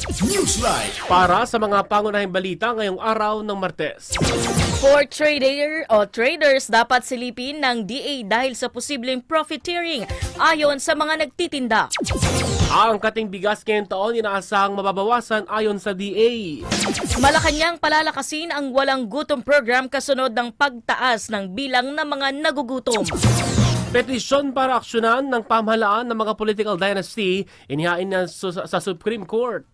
Newsline. para sa mga pangunahing balita ngayong araw ng Martes. For trader o traders, dapat silipin ng DA dahil sa posibleng profiteering ayon sa mga nagtitinda. Ang kating bigas ngayong taon inaasahang mababawasan ayon sa DA. Malacanang palalakasin ang walang gutom program kasunod ng pagtaas ng bilang ng mga nagugutom. Petisyon para aksyonan ng pamahalaan ng mga political dynasty inihain na sa Supreme Court.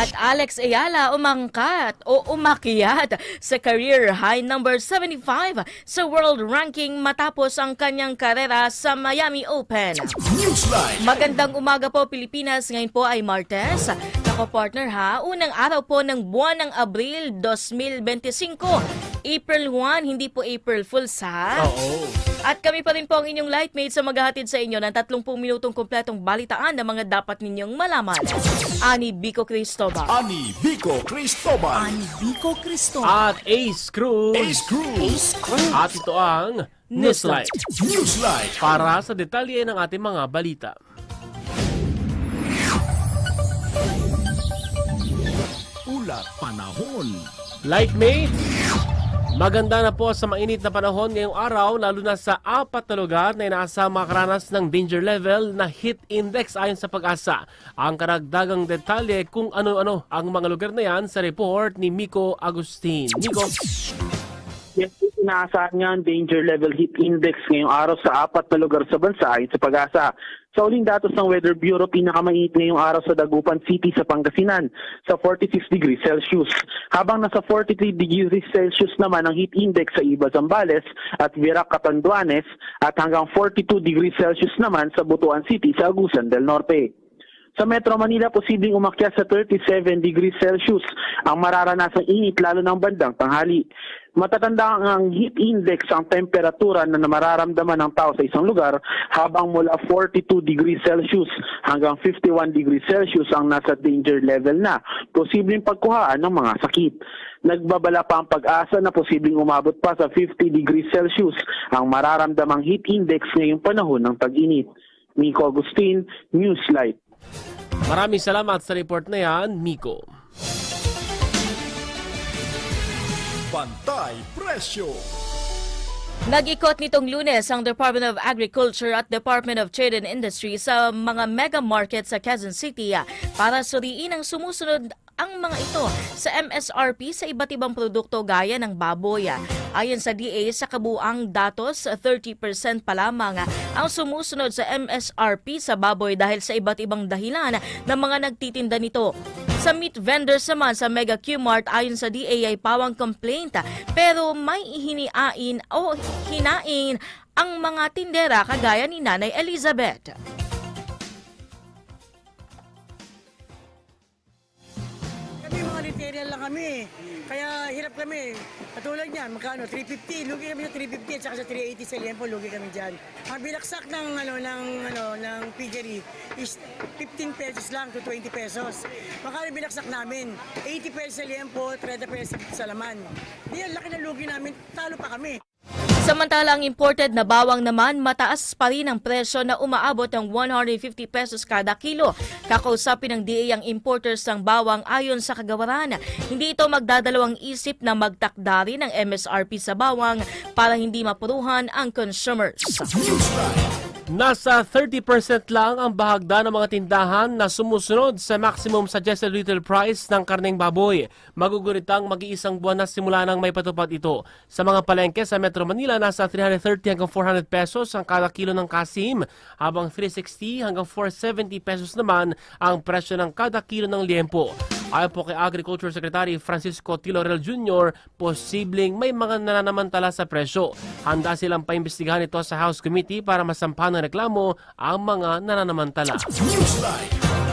At Alex Ayala umangkat o umakyat sa career high number 75 sa world ranking matapos ang kanyang karera sa Miami Open. Magandang umaga po Pilipinas. Ngayon po ay Martes. Ako partner ha, unang araw po ng buwan ng Abril 2025. April 1, hindi po April Fools ha. Oo. At kami pa rin po ang inyong lightmate sa maghahatid sa inyo ng 30 minutong kompletong balitaan na mga dapat ninyong malaman. Ani Bico Cristobal. Ani Vico Cristobal. Vico Cristo. At Ace Cruz. Ace Cruz. At ito ang Newsline. Newsline. Para sa detalye ng ating mga balita. Ulat panahon. Lightmate, maganda na po sa mainit na panahon ngayong araw lalo na sa apat na lugar na inaasa makaranas ng danger level na heat index ayon sa pag-asa. Ang karagdagang detalye kung ano-ano ang mga lugar na yan sa report ni Miko Agustin. Miko, Yes, inaasahan nga ang danger level heat index ngayong araw sa apat na lugar sa bansa ayon sa pag-asa. Sa uling datos ng Weather Bureau, pinakamainit ngayong araw sa Dagupan City sa Pangasinan sa 46 degrees Celsius. Habang nasa 43 degrees Celsius naman ang heat index sa Iba Zambales at Virac Catanduanes at hanggang 42 degrees Celsius naman sa Butuan City sa Agusan del Norte. Sa Metro Manila, posibleng umakyat sa 37 degrees Celsius ang mararanasang init lalo ng bandang tanghali. Matatanda ang heat index ang temperatura na mararamdaman ng tao sa isang lugar habang mula 42 degrees Celsius hanggang 51 degrees Celsius ang nasa danger level na, posibleng pagkuhaan ng mga sakit. Nagbabala pa ang pag-asa na posibleng umabot pa sa 50 degrees Celsius ang mararamdamang heat index ngayong panahon ng tag-init. Nico Agustin, Newslight. maraming salamat sa report na yan, Miko. Bantay Presyo. Nag-ikot nitong lunes ang Department of Agriculture at Department of Trade and Industry sa mga mega market sa Quezon City ah, para suriin ang sumusunod ang mga ito sa MSRP sa iba't ibang produkto gaya ng baboy. ah. Ayon sa DA, sa kabuang datos, 30% pa lamang ah, ang sumusunod sa MSRP sa baboy dahil sa iba't ibang dahilan ng mga nagtitinda nito. Sa meat vendors naman sa Mega Q-Mart ayon sa DA ay pawang complaint pero may ihiniain o hinaing ang mga tindera kagaya ni Nanay Elizabeth. Kami mga retainer lang kami. Kaya hirap kami. Katulad niyan, magkano? 350. Lugi kami sa 350 at saka sa 380 sa liempo, lugi kami diyan. Ang binaksak ng ano ng ano ng piggery is 15 pesos lang to 20 pesos. Magkano binaksak namin? 80 pesos sa liempo, 30 pesos sa laman. Di laki na lugi namin, talo pa kami. Samantala ang imported na bawang naman mataas pa rin ang presyo na umaabot ng 150 pesos kada kilo. Kakausapin ng DA ang importers ng bawang ayon sa kagawaran. Hindi ito magdadalawang isip na magtakda rin ng MSRP sa bawang para hindi mapuruhan ang consumers. Nasa 30% lang ang bahagda ng mga tindahan na sumusunod sa maximum suggested retail price ng karneng baboy. Maguguritang mag-iisang buwan na simula nang may patupad ito. Sa mga palengke sa Metro Manila, nasa 330 hanggang 400 pesos ang kada kilo ng kasim, habang 360 hanggang 470 pesos naman ang presyo ng kada kilo ng liempo. Ayon po kay Agriculture Secretary Francisco Tilorel Jr., posibleng may mga nananamantala sa presyo. Handa silang paimbestigahan ito sa House Committee para masampahan ng reklamo ang mga nananamantala. Newsline.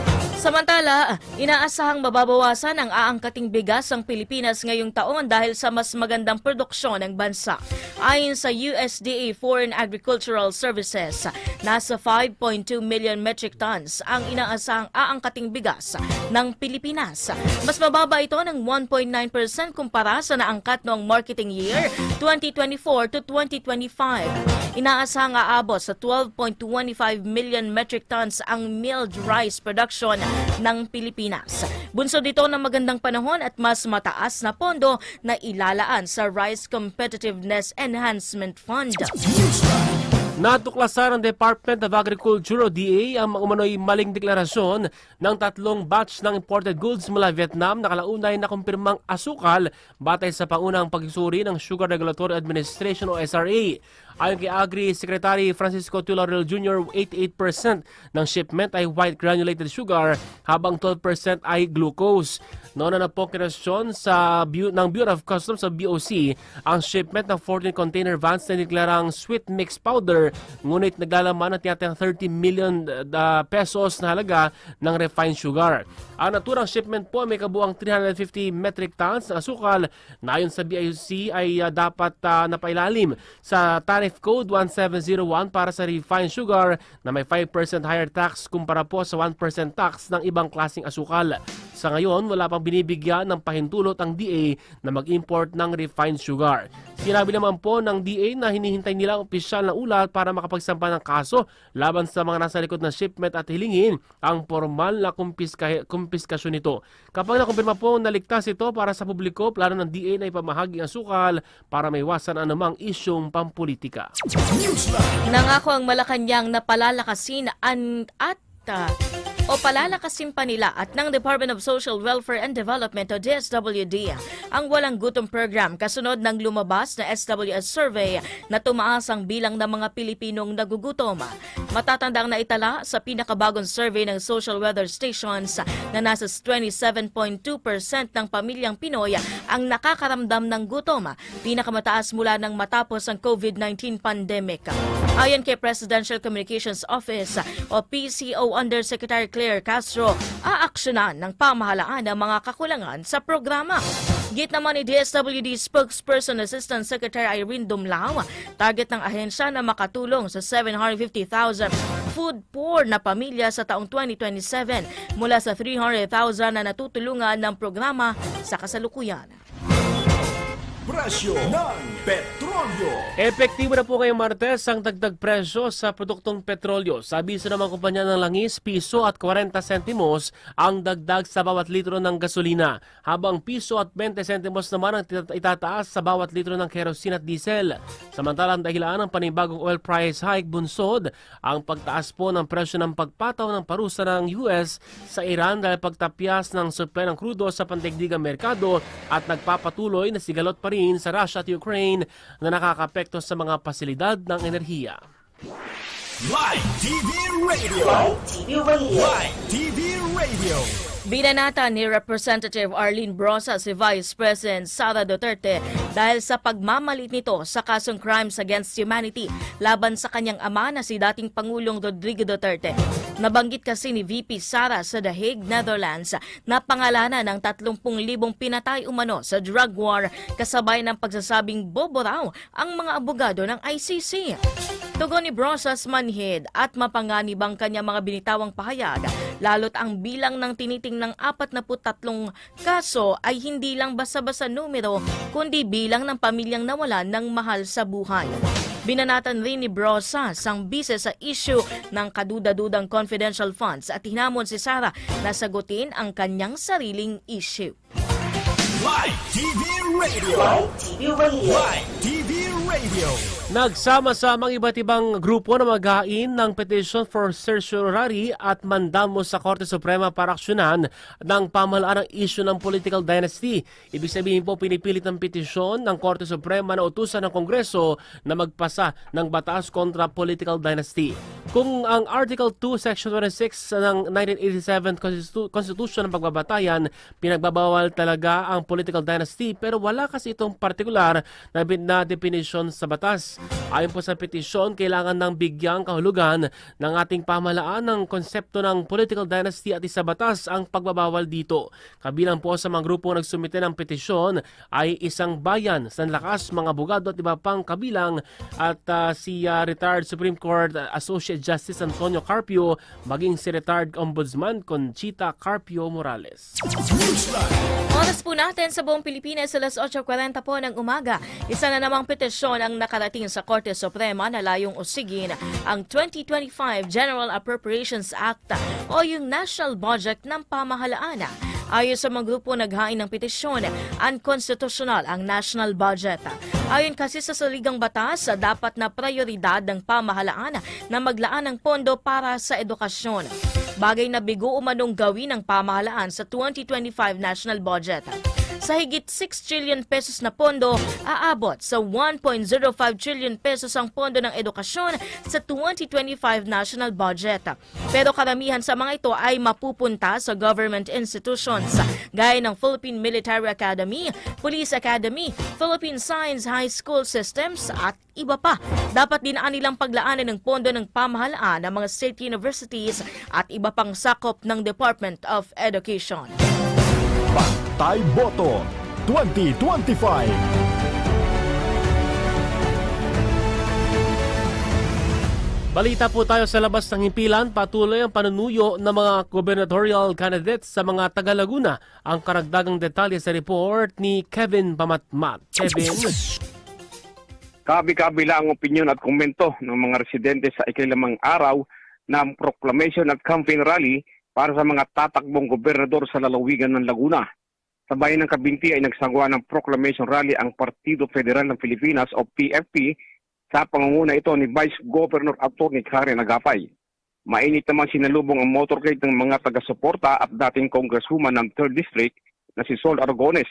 Samantala, inaasahang mababawasan ang aangkating bigas ang Pilipinas ngayong taon dahil sa mas magandang produksyon ng bansa. Ayon sa USDA Foreign Agricultural Services, nasa 5.2 million metric tons ang inaasahang aangkating bigas ng Pilipinas. Mas mababa ito ng 1.9% kumpara sa naangkat noong marketing year 2024 to 2025. Inaasahang aabot sa 12.25 million metric tons ang milled rice production ng Pilipinas. Bunso dito ng magandang panahon at mas mataas na pondo na ilalaan sa Rice Competitiveness Enhancement Fund. Natuklasan ng Department of Agriculture o DA ang umano'y maling deklarasyon ng tatlong batch ng imported goods mula Vietnam na kalaunay na kumpirmang asukal batay sa pangunang pagsusuri ng Sugar Regulatory Administration o SRA. Ayon kay Agri Secretary Francisco Tularel Jr., 88% ng shipment ay white granulated sugar habang 12% ay glucose. Noon na po kinasyon sa ng Bureau of Customs sa BOC ang shipment ng 14 container vans na deklarang sweet mix powder ngunit naglalaman ng tiyatang 30 million uh, pesos na halaga ng refined sugar. Ang naturang shipment po ay may kabuang 350 metric tons ng asukal na ayon sa BIC ay uh, dapat uh, napailalim sa Tariff Code 1701 para sa refined sugar na may 5% higher tax kumpara po sa 1% tax ng ibang klaseng asukal. Sa ngayon, wala pang binibigyan ng pahintulot ang DA na mag-import ng refined sugar. Sinabi naman po ng DA na hinihintay nila ang opisyal na ulat para makapagsampa ng kaso laban sa mga nasa likod ng shipment at hilingin ang formal na kumpiska- kumpiskasyon nito. Kapag nakumpirma po na ligtas ito para sa publiko, plano ng DA na ipamahagi ang sukal para maiwasan anumang isyong pampolitika. Nangako ang Malacanang na palalakasin an at ah, o palalakasin pa nila at ng Department of Social Welfare and Development o DSWD ang walang gutom program kasunod ng lumabas na SWS survey na tumaas ang bilang ng mga Pilipinong nagugutom. Matatandang na itala sa pinakabagong survey ng Social Weather Stations na nasa 27.2% ng pamilyang Pinoy ang nakakaramdam ng gutom, pinakamataas mula nang matapos ang COVID-19 pandemic. Ayon kay Presidential Communications Office o PCO Undersecretary Claire Castro, aaksyonan ng pamahalaan ang mga kakulangan sa programa. Git naman ni DSWD Spokesperson Assistant Secretary Irene Dumlao, target ng ahensya na makatulong sa 750,000 food poor na pamilya sa taong 2027 mula sa 300,000 na natutulungan ng programa sa kasalukuyan. Presyo ng petrolyo. Epektibo na po ngayong Martes ang dagdag presyo sa produktong petrolyo. Sa abiso ng mga kumpanya ng langis, piso at 40 sentimos ang dagdag sa bawat litro ng gasolina, habang piso at 20 sentimos naman ang itataas sa bawat litro ng kerosene at diesel. Samantalang dahilan ng panibagong oil price hike bunsod, ang pagtaas po ng presyo ng pagpataw ng parusa ng US sa Iran dahil pagtapyas ng supply ng krudo sa pandaigdigang merkado at nagpapatuloy na sigalot pa rin sa Russia at Ukraine na nakakapekto sa mga pasilidad ng enerhiya. Live TV Radio. Live TV Radio. Live TV Radio. Binanata ni Representative Arlene Brosa si Vice President Sara Duterte dahil sa pagmamalit nito sa kasong Crimes Against Humanity laban sa kanyang ama na si dating Pangulong Rodrigo Duterte. Nabanggit kasi ni VP Sara sa The Hague, Netherlands na pangalanan ng 30,000 pinatay umano sa drug war kasabay ng pagsasabing bobo raw ang mga abogado ng ICC. Tugon ni Brosas manhid at mapanganib ang kanya mga binitawang pahayag, lalo't ang bilang ng tiniting ng 43 kaso ay hindi lang basa-basa numero, kundi bilang ng pamilyang nawalan ng mahal sa buhay. Binanatan rin ni Brosas ang bise sa issue ng kaduda-dudang confidential funds at hinamon si Sara na sagutin ang kanyang sariling issue. Live TV Radio. Live TV Radio. Live TV Radio. Nagsama-samang iba't ibang grupo na maghain ng petition for certiorari at mandamo sa Korte Suprema para aksyonan ng pamahalaan ng issue ng political dynasty. Ibig sabihin po pinipilit ng petisyon ng Korte Suprema na utusan ng Kongreso na magpasa ng batas kontra political dynasty. Kung ang Article 2, Section 26 ng 1987 Constitu- Constitution ng Pagbabatayan, pinagbabawal talaga ang political dynasty pero wala kasi itong partikular na, na definition sa batas. Ayon po sa petisyon, kailangan ng bigyang kahulugan ng ating pamahalaan ng konsepto ng political dynasty at isa batas ang pagbabawal dito. Kabilang po sa mga grupo nagsumite ng petisyon ay isang bayan, sanlakas, mga abogado at iba pang kabilang at ah, si ah, retired Supreme Court Associate Justice Antonio Carpio maging si retired Ombudsman Conchita Carpio Morales. Oras po natin sa buong Pilipinas alas 8.40 po ng umaga. Isa na namang petisyon ang nakarating sa Korte Suprema na layong usigin ang 2025 General Appropriations Act o yung National Budget ng Pamahalaan. Ayon sa mga grupo naghain ng petisyon, unconstitutional ang national budget. Ayon kasi sa saligang batas, dapat na prioridad ng pamahalaan na maglaan ng pondo para sa edukasyon. Bagay na bigo umanong gawin ng pamahalaan sa 2025 national budget. Sa higit 6 trillion pesos na pondo, aabot sa 1.05 trillion pesos ang pondo ng edukasyon sa 2025 national budget. Pero karamihan sa mga ito ay mapupunta sa government institutions gaya ng Philippine Military Academy, Police Academy, Philippine Science High School Systems at iba pa. Dapat din nilang paglaanan ng pondo ng pamahalaan ng mga state universities at iba pang sakop ng Department of Education. Pantay Boto 2025. Balita po tayo sa labas ng himpilan, patuloy ang panunuyo ng mga gubernatorial candidates sa mga taga Laguna. Ang karagdagang detalye sa report ni Kevin Pamatmat. Kevin? Kabi-kabila ang opinyon at komento ng mga residente sa ikilamang araw ng proclamation at campaign rally para sa mga tatakbong gobernador sa lalawigan ng Laguna. Sa bayan ng Kabinti ay nagsagawa ng proclamation rally ang Partido Federal ng Pilipinas o PFP sa pangunguna ito ni Vice Governor Atty. Karen Agapay. Mainit naman sinalubong ang motorcade ng mga taga-suporta at dating congresswoman ng 3rd District na si Sol Aragones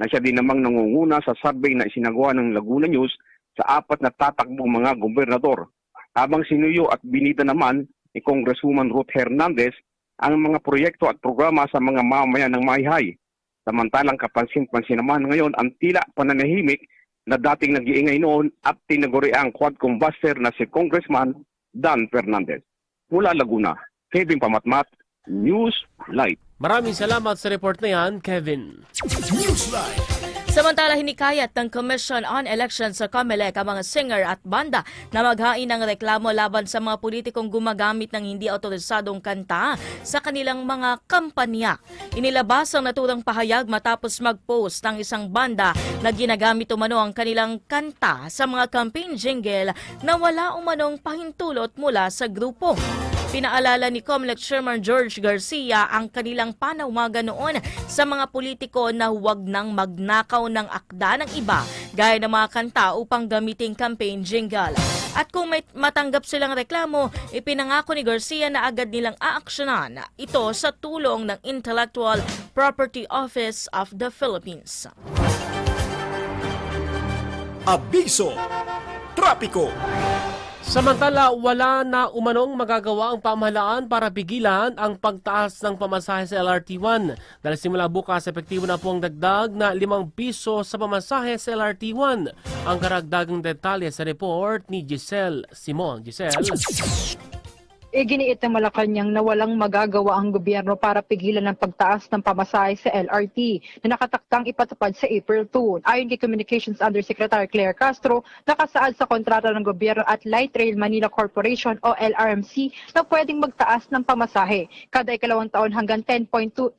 na siya din namang nangunguna sa survey na isinagawa ng Laguna News sa apat na tatakbong mga gobernador. Habang sinuyo at binida naman ni Congresswoman Ruth Hernandez ang mga proyekto at programa sa mga mamamayan ng Mayhay. Samantalang kapansin-pansin naman ngayon ang tila pananahimik na dating nag-iingay noon at tinaguri ang quad combustor na si Congressman Dan Fernandez. Mula Laguna, Kevin Pamatmat, News Light. Maraming salamat sa report na yan, Kevin. Newsline. Samantala, hinikayat ng Commission on Elections sa COMELEC ang mga singer at banda na maghain ng reklamo laban sa mga politikong gumagamit ng hindi autorisadong kanta sa kanilang mga kampanya. Inilabas ang naturang pahayag matapos mag-post ng isang banda na ginagamit umano ang kanilang kanta sa mga campaign jingle na wala umanong pahintulot mula sa grupo. Pinaalala ni Comlec Chairman George Garcia ang kanilang panawagan noon sa mga politiko na huwag nang magnakaw ng akda ng iba gaya ng mga kanta upang gamiting campaign jingle. At kung may matanggap silang reklamo, ipinangako ni Garcia na agad nilang aaksyonan ito sa tulong ng Intellectual Property Office of the Philippines. Abiso. Trapiko. Samantala, wala na umanong magagawa ang pamahalaan para pigilan ang pagtaas ng pamasahe sa LRT1. Dahil simula bukas, epektibo na po ang dagdag na 5 piso sa pamasahe sa LRT1. Ang karagdagang detalye sa report ni Giselle Simon. Giselle? Iginiit ng Malacanang na walang magagawa ang gobyerno para pigilan ang pagtaas ng pamasahe sa LRT na nakataktang ipatupad sa April 2. Ayon kay Communications Undersecretary Claire Castro, nakasaad sa kontrata ng gobyerno at Light Rail Manila Corporation o LRMC na pwedeng magtaas ng pamasahe kada ikalawang taon hanggang 10.25%.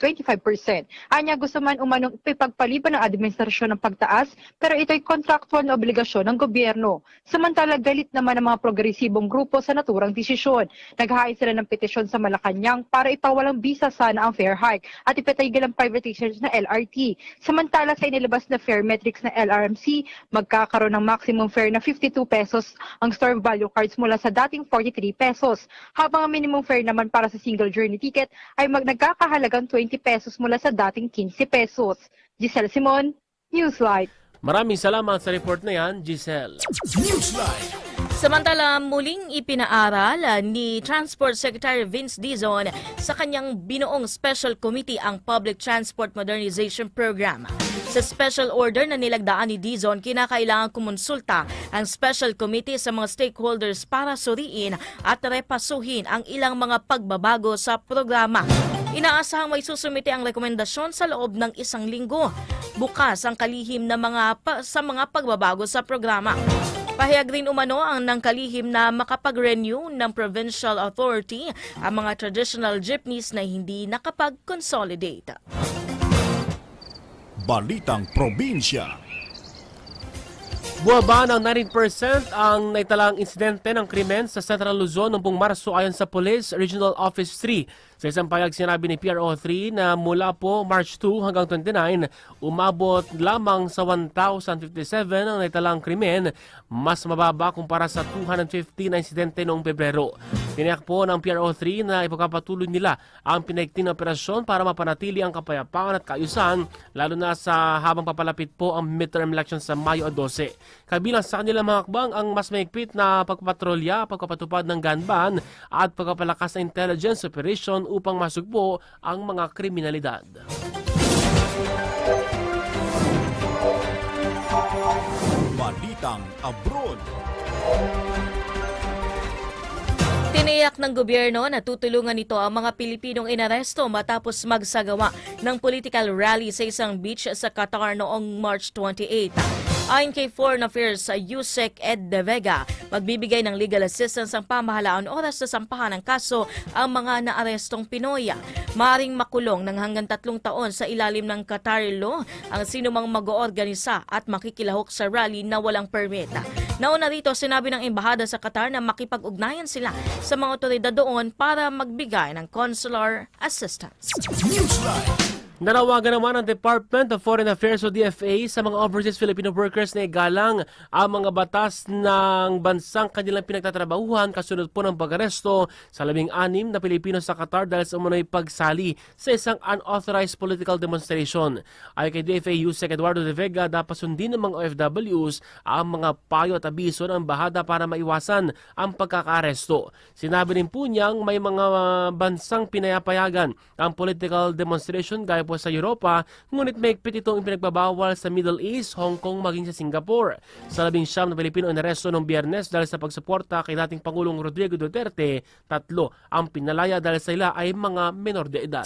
Anya gusto man umanong ipagpaliban ng administrasyon ng pagtaas pero ito'y contractual na obligasyon ng gobyerno. Samantala galit naman ang mga progresibong grupo sa naturang desisyon. Naghahain sila ng petisyon sa Malacanang para ipawalang bisa sana ang fare hike at ipatigil ang privatization na LRT. Samantala sa inilabas na fare metrics na LRMC, magkakaroon ng maximum fare na 52 pesos ang store value cards mula sa dating 43 pesos. Habang ang minimum fare naman para sa single journey ticket ay mag nagkakahalagang 20 pesos mula sa dating 15 pesos. Giselle Simon, Newslight. Maraming salamat sa report na yan, Giselle. Newsline. Samantala, muling ipinaaral ah, ni Transport Secretary Vince Dizon sa kanyang binuong Special Committee ang Public Transport Modernization Program. Sa special order na nilagdaan ni Dizon, kinakailangan kumonsulta ang Special Committee sa mga stakeholders para suriin at repasuhin ang ilang mga pagbabago sa programa. Inaasahang may susumite ang rekomendasyon sa loob ng isang linggo. Bukas ang kalihim na mga pa- sa mga pagbabago sa programa. Pahayag rin umano ang ng kalihim na makapag-renew ng provincial authority ang mga traditional jeepneys na hindi nakapag-consolidate. Balitang Probinsya. Buwaba ng 19% ang naitalang insidente ng krimen sa Central Luzon noong Marso ayon sa Police Regional Office 3. Sa isang payag sinabi ni PRO3 na mula po March 2 hanggang 29, umabot lamang sa 1,057 ang naitalang krimen, mas mababa kumpara sa 250 na insidente noong Pebrero. Tiniyak po ng PRO3 na ipagpapatuloy nila ang pinaigting na operasyon para mapanatili ang kapayapaan at kaayusan, lalo na sa habang papalapit po ang midterm election sa Mayo 12. Kabilang sa kanilang mga akbang ang mas maigpit na pagpapatrolya, pagpapatupad ng gun ban at pagpapalakas ng intelligence operation upang masugpo ang mga kriminalidad. Balitang Abroad. Tiniyak ng gobyerno na tutulungan nito ang mga Pilipinong inaresto matapos magsagawa ng political rally sa isang beach sa Qatar noong March 28. Ayon kay Foreign Affairs sa Yusek Ed De Vega, magbibigay ng legal assistance ang pamahalaan oras sa sampahan ng kaso ang mga naarestong Pinoy. Maring makulong ng hanggang tatlong taon sa ilalim ng Qatar law ang sinumang mag-oorganisa at makikilahok sa rally na walang permit. Nauna rito, sinabi ng embahada sa Qatar na makipag-ugnayan sila sa mga otoridad doon para magbigay ng consular assistance. Newsline. Nanawagan naman ang Department of Foreign Affairs o DFA sa mga overseas Filipino workers na igalang ang mga batas ng bansang kanilang pinagtatrabahuhan kasunod po ng pag-aresto sa labing-anim na Pilipino sa Qatar dahil sa umunoy pagsali sa isang unauthorized political demonstration. Ayon kay DFA Yusek Eduardo de Vega, dapat sundin ng mga OFWs ang mga payo at abiso ng bahada para maiwasan ang pagkakaresto. Sinabi rin po niyang may mga bansang pinayapayagan ang political demonstration gaya po sa Europa, ngunit may higpit itong ipinagbabawal sa Middle East, Hong Kong maging sa Singapore. Sa labing siyam na Pilipino inaresto noong biyernes dahil sa pagsuporta kay dating Pangulong Rodrigo Duterte, tatlo ang pinalaya dahil sa ila ay mga menor de edad.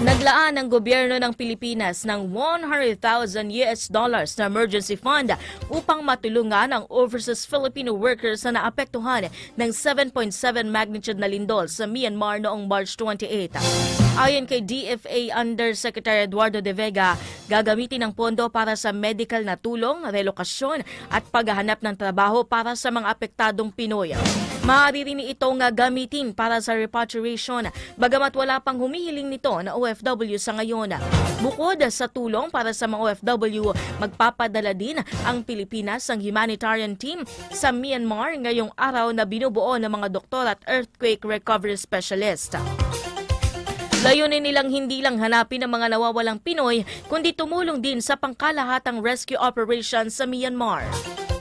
Naglaan ng gobyerno ng Pilipinas ng 100,000 US dollars na emergency fund upang matulungan ang overseas Filipino workers na naapektuhan ng 7.7 magnitude na lindol sa Myanmar noong March 28. Ayon kay DFA Undersecretary Eduardo De Vega, gagamitin ang pondo para sa medical na tulong, relokasyon at paghahanap ng trabaho para sa mga apektadong Pinoy. Maaari rin itong gamitin para sa repatriation, bagamat wala pang humihiling nito na OFW sa ngayon. Bukod sa tulong para sa mga OFW, magpapadala din ang Pilipinas ng humanitarian team sa Myanmar ngayong araw na binubuo ng mga doktor at earthquake recovery specialist. Layunin nilang hindi lang hanapin ang mga nawawalang Pinoy, kundi tumulong din sa pangkalahatang rescue operation sa Myanmar.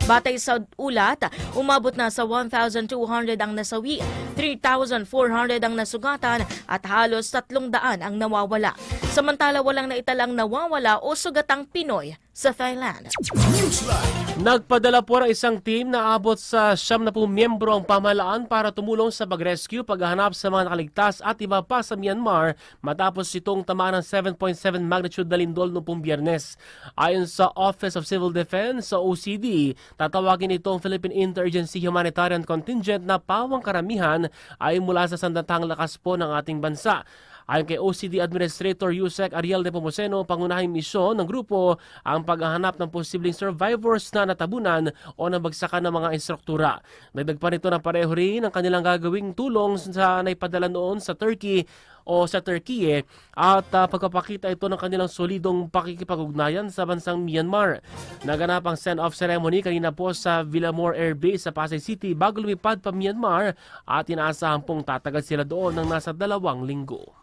Batay sa ulat, umabot na sa 1,200 ang nasawi, 3,400 ang nasugatan at halos 300 ang nawawala. Samantala walang naitalang nawawala o sugatang Pinoy sa Thailand. Newsline. Nagpadala po ng isang team na abot sa siyam na po miyembro ang pamahalaan para tumulong sa pag-rescue, paghahanap sa mga nakaligtas at iba pa sa Myanmar matapos itong tamaan ng 7.7 magnitude na lindol noong biyernes. Ayon sa Office of Civil Defense sa OCD, tatawagin ito ang Philippine Interagency Humanitarian Contingent na pawang karamihan ay mula sa sandatang lakas po ng ating bansa. Ayon kay OCD Administrator Yusek Ariel de Pomoceno, pangunahing misyon ng grupo ang paghahanap ng posibleng survivors na natabunan o nabagsakan ng mga instruktura. Dagdag pa nito na pareho rin ang kanilang gagawing tulong sa naipadala noon sa Turkey o sa Turkey eh, at ah, pagpapakita ito ng kanilang solidong pakikipag-ugnayan sa bansang Myanmar. Naganap ang send-off ceremony kanina po sa Villamore Air Base sa Pasay City bago lumipad pa Myanmar at inaasahan pong tatagal sila doon ng nasa dalawang linggo.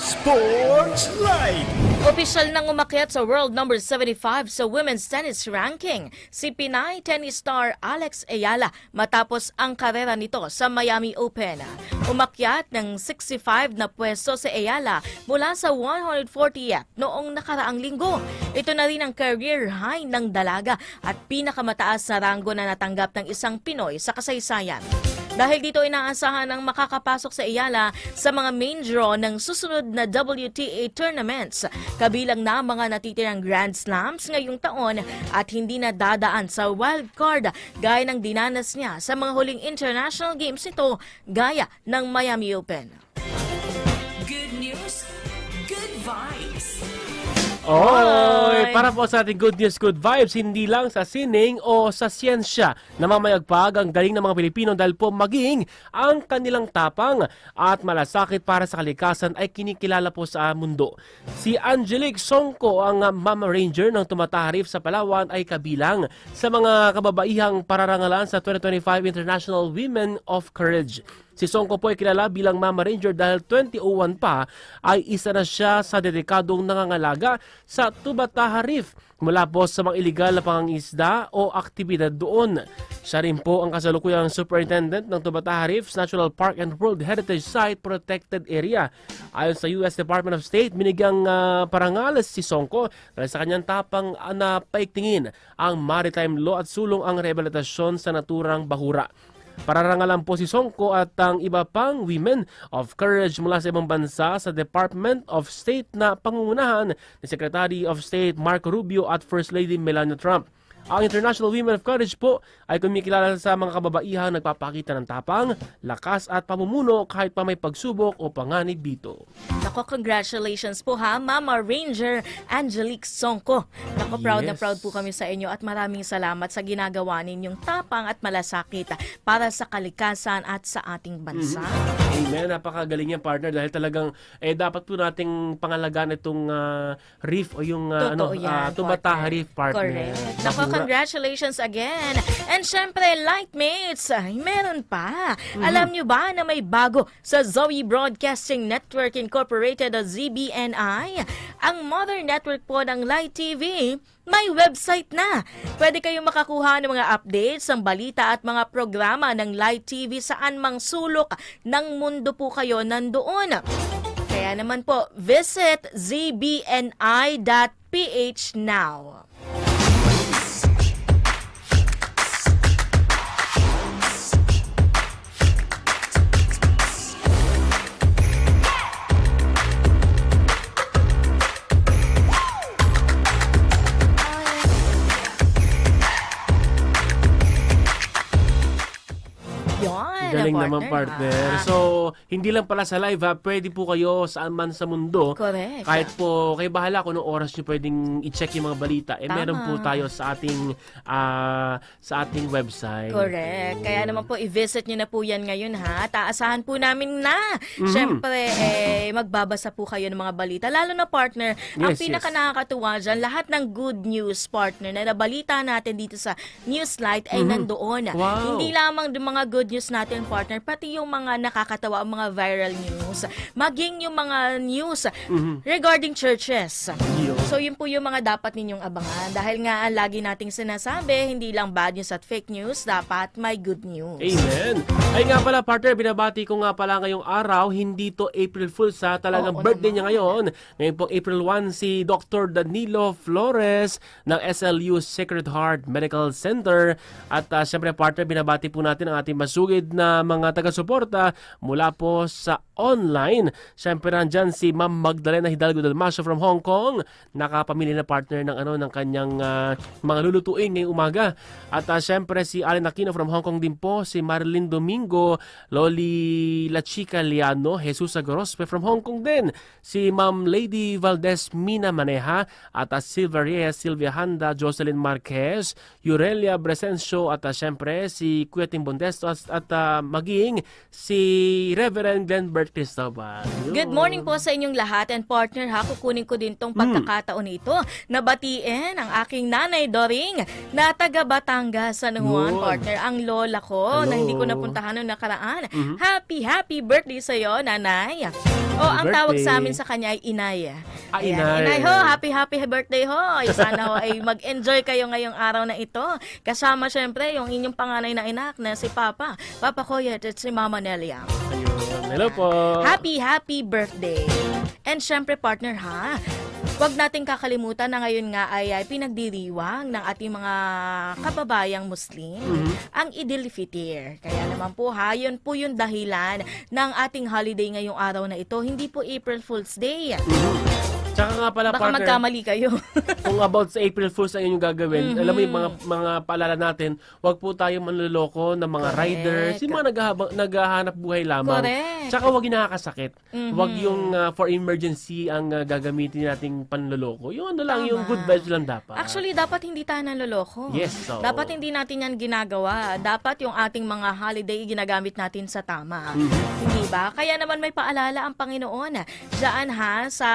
Sports Live! Opisyal nang umakyat sa world number 75 sa women's tennis ranking si Pinay tennis star Alex Ayala matapos ang karera nito sa Miami Open. Umakyat ng 65 na pwesto si Ayala mula sa 140th noong nakaraang linggo. Ito na rin ang career high ng dalaga at pinakamataas na ranggo na natanggap ng isang Pinoy sa kasaysayan. Dahil dito inaasahan ang makakapasok sa Iyala sa mga main draw ng susunod na WTA tournaments, kabilang na mga natitirang Grand Slams ngayong taon at hindi na dadaan sa wild card gaya ng dinanas niya sa mga huling international games nito gaya ng Miami Open. Oy, para po sa ating good news, good vibes, hindi lang sa sining o sa siyensya na mamayagpag ang galing ng mga Pilipino dahil po maging ang kanilang tapang at malasakit para sa kalikasan ay kinikilala po sa mundo. Si Angelique Songko, ang Mama Ranger ng tumataharif sa Palawan ay kabilang sa mga kababaihang pararangalan sa 2025 International Women of Courage. Si Songko po ay kilala bilang Mama Ranger dahil 2001 pa ay isa na siya sa dedikadong nangangalaga sa Tubataha Reef mula po sa mga iligal na pangangisda o aktibidad doon. Siya rin po ang kasalukuyang superintendent ng Tubataha Reefs Natural Park and World Heritage Site Protected Area. Ayon sa US Department of State, binigyang ah, parangal si Songko dahil sa kanyang tapang uh, na paiktingin ang maritime law at sulong ang rehabilitasyon sa naturang bahura. Pararangalan po si Songko at ang iba pang women of courage mula sa ibang bansa sa Department of State na pangungunahan ni Secretary of State Marco Rubio at First Lady Melania Trump. Ang International Women of Courage po ay kumikilala sa mga kababaihang nagpapakita ng tapang, lakas at pamumuno kahit pa may pagsubok o panganib dito. Nako, congratulations po ha, Mama Ranger Angelique Songko. Nako, proud na Yes. proud po kami sa inyo at maraming salamat sa ginagawa ninyong tapang at malasakit para sa kalikasan at sa ating bansa. Amen. Napakagaling yan, partner. Dahil talagang, eh, dapat po nating pangalagaan itong ah, reef o yung uh, ano, Totoo yan, ah, Tumataha partner. Reef, partner. Correct. Nako. Congratulations again. And syempre, Lightmates, ay, meron pa. Mhm. Alam nyo ba na may bago sa Zoe Broadcasting Network Incorporated o ZBNI? Ang mother network po ng Light TV, may website na. Pwede kayong makakuha ng mga updates, ng balita at mga programa ng Light TV saan mang sulok ng mundo po kayo nandoon. Kaya naman po, visit zbni.ph now. Galing partner, naman, partner. ha? So, hindi lang pala sa live ha, pwede po kayo saan man sa mundo. Correct. Kahit po, kayo bahala kung anong oras nyo pwedeng i-check yung mga balita. Eh, Tama. meron po tayo sa ating ah, sa ating website. Correct. Kaya naman po, i-visit nyo na po yan ngayon ha. Taasahan po namin na. Mhm. Siyempre, eh, magbabasa po kayo ng mga balita. Lalo na partner, ang Yes, pinaka yes. nakakatuwa dyan, lahat ng good news partner na nabalita natin dito sa Newslight ay nandoon. Mhm. Wow. Hindi lamang yung mga good news natin partner, pati yung mga nakakatawa, ang mga viral news. Maging yung mga news Mhm. regarding churches. So yun po yung mga dapat ninyong abangan. Dahil nga lagi nating sinasabi, hindi lang bad news at fake news, dapat may good news. Amen. Ay nga pala, partner, binabati ko nga pala ngayong araw, hindi to April Fool's ha, talagang Oo birthday naman. niya ngayon. Ngayon pong April 1, si Dr. Danilo Flores ng SLU Sacred Heart Medical Center. At uh, siyempre, partner, binabati po natin ang ating masugid na mga mga taga-suporta mula po sa online. Siyempre nandyan si Ma'am Magdalena Hidalgo Dalmasio from Hong Kong, nakapamili na partner ng ano ng kanyang ah, mga lulutuin ngayong umaga. At uh, siyempre si Allen Aquino from Hong Kong din po, si Marilyn Domingo, Loli La Chica Liano, Jesus Agorospe from Hong Kong din, si Ma'am Lady Valdez Mina Maneha, at uh, Silvia Reyes, Silvia Handa, Jocelyn Marquez, Aurelia Bresencio, at uh, siyempre si Kuya Tim Bondesto at, at uh, maging si Reverend Glenn Bert Cristobal. Yun. Good morning po sa inyong lahat and partner ha. Kukunin ko din tong pagkakataon ito na batiin ang aking nanay Doring na taga Batangas San Juan Yun. partner. Ang lola ko na hindi ko Hello. napuntahan noong nakaraan. Happy, happy birthday sa iyo, nanay. O, ang Happy tawag sa amin sa kanya ay Inay. Ah, Ayan, Inay. Inay ho, happy, happy birthday ho. Ay, Sana ho ay mag-enjoy kayo ngayong araw na ito. Kasama syempre yung inyong panganay na inak na si Papa. Papa Koyet at si Mama Nelia. Ayun. Hello po. Happy, happy birthday! And syempre, partner ha, Huwag nating kakalimutan na ngayon nga ay, ay pinagdiriwang ng ating mga kababayang Muslim ang Idil Fitr. Kaya naman po ha, yun po yung dahilan ng ating holiday ngayong araw na ito. Hindi po April Fool's Day. Tsaka nga pala, Baka partner, magkamali kayo. kung about sa April Fools ang inyong gagawin, Mhm. alam mo yung mga, mga paalala natin, wag po tayo manloloko ng mga Correct. riders, yung mga naghahabang, naghahanap buhay lamang. Correct. Tsaka wag yung nakakasakit. Mhm. Wag yung uh, for emergency ang uh, gagamitin nating panloloko. Yung ano lang, Tama. yung good vibes lang dapat. Actually, dapat hindi tayo nanloloko. Yes, oo. Dapat hindi natin yan ginagawa. Dapat yung ating mga holiday ginagamit natin sa tama. Hindi ba? Kaya naman may paalala ang Panginoon. Diyan ha, sa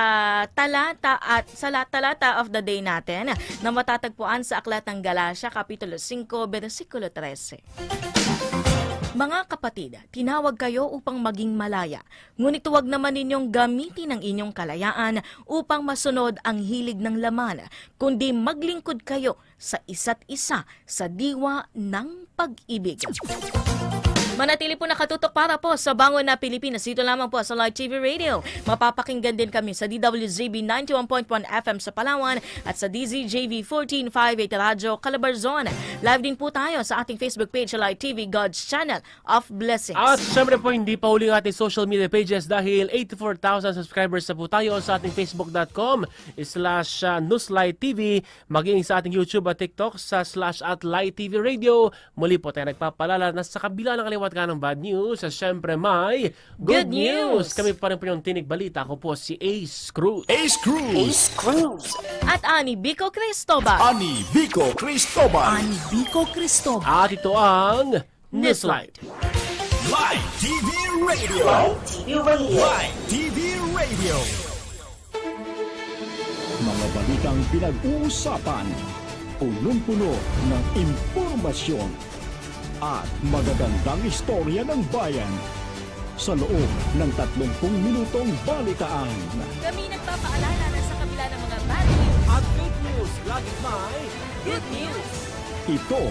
talata at sa la- talata of the day natin na matatagpuan sa Aklat ng Galasya, Kapitulo 5, versikulo 13. Mga kapatid, tinawag kayo upang maging malaya. Ngunit huwag naman ninyong gamitin ang inyong kalayaan upang masunod ang hilig ng laman, kundi maglingkod kayo sa isa't isa sa diwa ng pag-ibig. Manatili po nakatutok para po sa Bangon na Pilipinas. Dito lamang po sa Live TV Radio. Mapapakinggan din kami sa DWZB 91.1 FM sa Palawan at sa DZJV 1458 Radyo Calabarzon. Live din po tayo sa ating Facebook page Live TV God's Channel of Blessings. At syempre po, hindi pa ang ating social media pages dahil 84,000 subscribers na po tayo sa ating facebook.com slash uh, Newslight TV, maging sa ating YouTube at TikTok sa slash at Light TV Radio. Muli po tayo nagpapalala na sa kabila ng kaliwat ka ng bad news, sa syempre may good, Good news! Kami pa rin po yung tinig balita. Ako po si Ace Cruz. Ace Cruz, At Ani Bico Cristobal. Ani Vico Cristobal, Ani Bico Cristobal. At ito ang Newslight. Live TV Radio. Live TV Radio. Live TV Radio. Mga balitang pinag-uusapan, punong-puno ng impormasyon at magagandang istorya ng bayan sa loob ng 30 minutong balitaan. Kami nagpapaalala na sa kabila ng mga bad news. At good news, lagi may Good news! Ito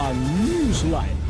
ang Newsline.